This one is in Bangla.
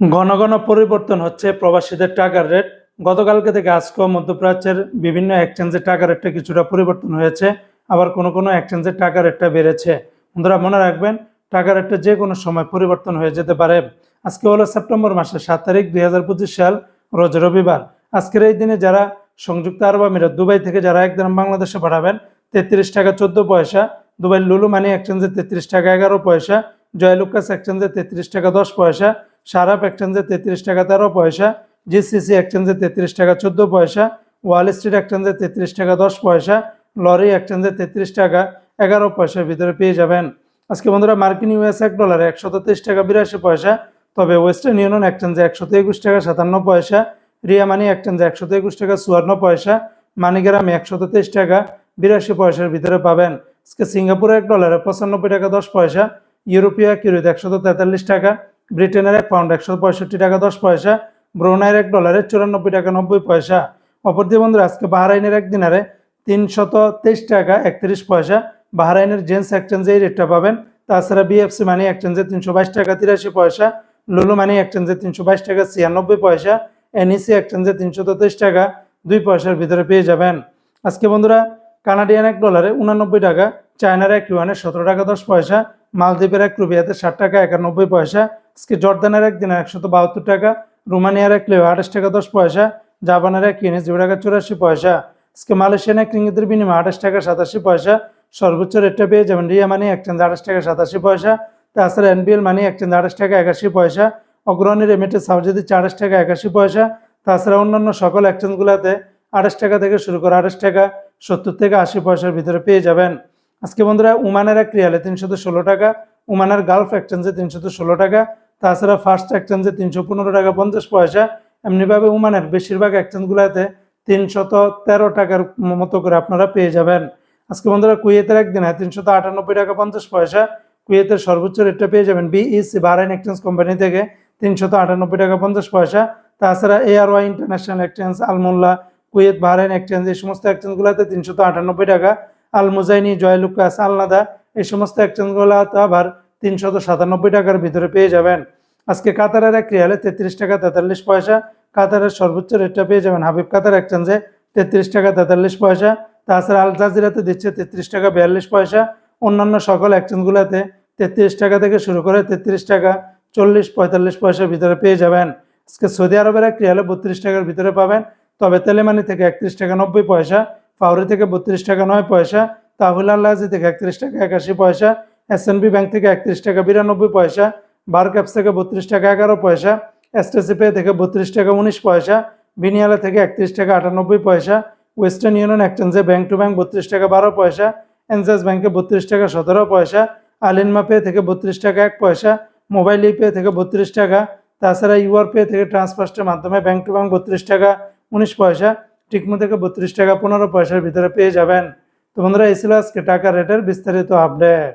ঘন ঘন পরিবর্তন হচ্ছে প্রবাসীদের টাকার রেট গতকালকে থেকে আজকেও মধ্যপ্রাচ্যের বিভিন্ন এক্সচেঞ্জের টাকা রেটটা কিছুটা পরিবর্তন হয়েছে, আবার কোনো কোনো এক্সচেঞ্জের টাকা রেটটা বেড়েছে। বন্ধুরা, মনে রাখবেন, টাকা রেটটা যে কোনো সময় পরিবর্তন হয়ে যেতে পারে। আজকে হলো সেপ্টেম্বর মাসের সাত তারিখ দুই হাজার পঁচিশ সাল, রোজ রবিবার। আজকের এই দিনে যারা সংযুক্ত আরব আমিরাত, দুবাই থেকে যারা একদিন বাংলাদেশে পাঠাবেন, তেত্রিশ টাকা চোদ্দ পয়সা। দুবাই লুলু মানি এক্সচেঞ্জে তেত্রিশ টাকা এগারো পয়সা। জয়লুকাস এক্সচেঞ্জে তেত্রিশ টাকা দশ পয়সা। সারাপ এক্সচেঞ্জে তেত্রিশ টাকা তেরো পয়সা জিসিসি এক্সচেঞ্জে তেত্রিশ টাকা চোদ্দ পয়সা ওয়াল স্ট্রিট এক্সচেঞ্জে তেত্রিশ টাকা দশ পয়সা লরি এক্সচেঞ্জে তেত্রিশ টাকা এগারো পয়সার ভিতরে পেয়ে যাবেন। আজকে বন্ধুরা, মার্কিন ইউএস এক ডলারে একশত তেইশ টাকা বিরাশি পয়সা, তবে ওয়েস্টার্ন ইউনিয়ন এক্সচেঞ্জে একশত একুশ টাকা সাতান্ন পয়সা রিয়া মানি এক্সচেঞ্জে একশত একুশ টাকা চুয়ান্ন পয়সা মানিগ্রামে একশত তেইশ টাকা বিরাশি পয়সার ভিতরে পাবেন। আজকে সিঙ্গাপুরে এক ডলারে পঁচানব্বই টাকা দশ পয়সা ইউরোপীয় কিরুত একশত তেতাল্লিশ টাকা ব্রিটেনের এক পাউন্ড একশো পঁয়ষট্টি টাকা, দশ পয়সা, ব্রুনাইয়ের এক ডলারে চুরানব্বই টাকা, নব্বই পয়সা। অপরদি বন্ধুরা, আজকে বাহরাইনের এক দিনারে তিনশত তেইশ টাকা, একত্রিশ পয়সা। বাহরাইনের জেন্স এক্সচেঞ্জে এই রেটটা পাবেন। তাছাড়া বিএফসি মানি এক্সচেঞ্জে তিনশো বাইশ টাকা, তিরাশি পয়সা। লুলু মানি এক্সচেঞ্জে তিনশো বাইশ টাকা, ছিয়ানব্বই পয়সা। এনইসি এক্সচেঞ্জে তিনশো তেইশ টাকা, দুই পয়সার ভিতরে পেয়ে যাবেন। আজকে বন্ধুরা, কানাডিয়ান এক ডলারে উনানব্বই টাকা, চায়নার এক ইউয়ানে সতেরো টাকা, দশ পয়সা। মালদ্বীপের এক রুবিয়াতে ষাট টাকা, একানব্বই পয়সা। আজকে জর্দানের এক দিনে একশত বাহাত্তর টাকা, রোমানিয়ার এক লেও আঠাশ টাকা, দশ পয়সা, জাপানের এক ইউনিস দুই টাকা, চুরাশি পয়সা। আজকে মালয়েশিয়ান এক রিঙ্গিতের বিনিময়ে আঠাশ টাকা, সাতাশি পয়সা। সর্বোচ্চ রেটটা পেয়ে যাবেন রিয়া মানি এক্সচেঞ্জ আঠাশ টাকা, সাতাশি পয়সা। তাছাড়া এনবিএল মানি এক এক্সচেঞ্জ আঠাশ টাকা, একাশি পয়সা। অগ্রণী রেমিটেন্স হাউজে দিচ্ছে আঠাশ টাকা, একাশি পয়সা। তাছাড়া অন্যান্য সকল এক্সচেঞ্জগুলোতে আঠাশ টাকা থেকে শুরু করে আঠাশ টাকা, সত্তর থেকে আশি পয়সার ভিতরে পেয়ে যাবেন। আজকে বন্ধুরা, উমানের এক রিয়ালে তিনশত ষোলো টাকা, উমানের গালফ এক্সচেঞ্জে তিনশত ষোলো টাকা তাছাড়া ফার্স্ট এক্সচেঞ্জে তিনশো পনেরো টাকা পঞ্চাশ পয়সা, এমনিভাবে উমানের বেশিরভাগ এক্সচেঞ্জগুলোতে তিনশত তেরো টাকার মতো করে আপনারা পেয়ে যাবেন। আজকে বন্ধুরা, কুয়েতের একদিনে তিনশত আটানব্বই টাকা পঞ্চাশ পয়সা, কুয়েতের সর্বোচ্চ রেটটা পেয়ে যাবেন বিইসি বাহরাইন এক্সচেঞ্জ কোম্পানি থেকে তিনশত আটানব্বই টাকা পঞ্চাশ পয়সা। তাছাড়া A R Y international exchange Al Mulla Kuwait Bahrain exchange এই সমস্ত এক্সচেঞ্জগুলোতে তিনশত আটানব্বই টাকা। আল মুজাইনি জয়লুকাস আলনাদা এই সমস্ত এক্সচেঞ্জগুলোতে আবার তিনশত সাতানব্বই টাকার ভিতরে পেয়ে যাবেন। আজকে কাতারের এক রিয়ালে তেত্রিশ টাকা তেতাল্লিশ পয়সা, কাতারের সর্বোচ্চ রেটটা পেয়ে যাবেন হাবিব কাতার এক্সচেঞ্জে তেত্রিশ টাকা তেতাল্লিশ পয়সা, তাছাড়া আল জাজিরাতে দিচ্ছে তেত্রিশ টাকা বিয়াল্লিশ পয়সা, অন্যান্য সকল এক্সচেঞ্জগুলোতে তেত্রিশ টাকা থেকে শুরু করে তেত্রিশ টাকা চল্লিশ, পঁয়তাল্লিশ পয়সার ভিতরে পেয়ে যাবেন। আজকে সৌদি আরবের এক রিয়ালে বত্রিশ টাকার ভিতরে পাবেন, তবে তেলেমানি থেকে একত্রিশ টাকা নব্বই পয়সা, ফাউরি থেকে বত্রিশ টাকা নয় পয়সা, তাহুল আল্লাহাজি থেকে একত্রিশ টাকা একাশি পয়সা এসএনবি ব্যাংক থেকে একত্রিশ টাকা বিরানব্বই পয়সা বার ক্যাপস থেকে বত্রিশ টাকা এগারো পয়সা এসটিসি পে থেকে বত্রিশ টাকা উনিশ পয়সা বিনিয়ালা থেকে একত্রিশ টাকা আটানব্বই পয়সা ওয়েস্টার্ন ইউনিয়ন এক্সচেঞ্জে ব্যাংক টু ব্যাংক বত্রিশ টাকা বারো পয়সা এনজাস ব্যাংকে বত্রিশ টাকা সতেরো পয়সা আলিনমা পে থেকে বত্রিশ টাকা এক পয়সা মোবাইল ই পে থেকে বত্রিশ টাকা, তাছাড়া ইউআর পে থেকে ট্রান্সফার্স্টের মাধ্যমে ব্যাংক টু ব্যাংক বত্রিশ টাকা উনিশ পয়সা টিকমো থেকে বত্রিশ টাকা পনেরো পয়সার ভিতরে পেয়ে যাবেন। তো বন্ধুরা, এই ছিল আজকে টাকা রেটের বিস্তারিত আপডেট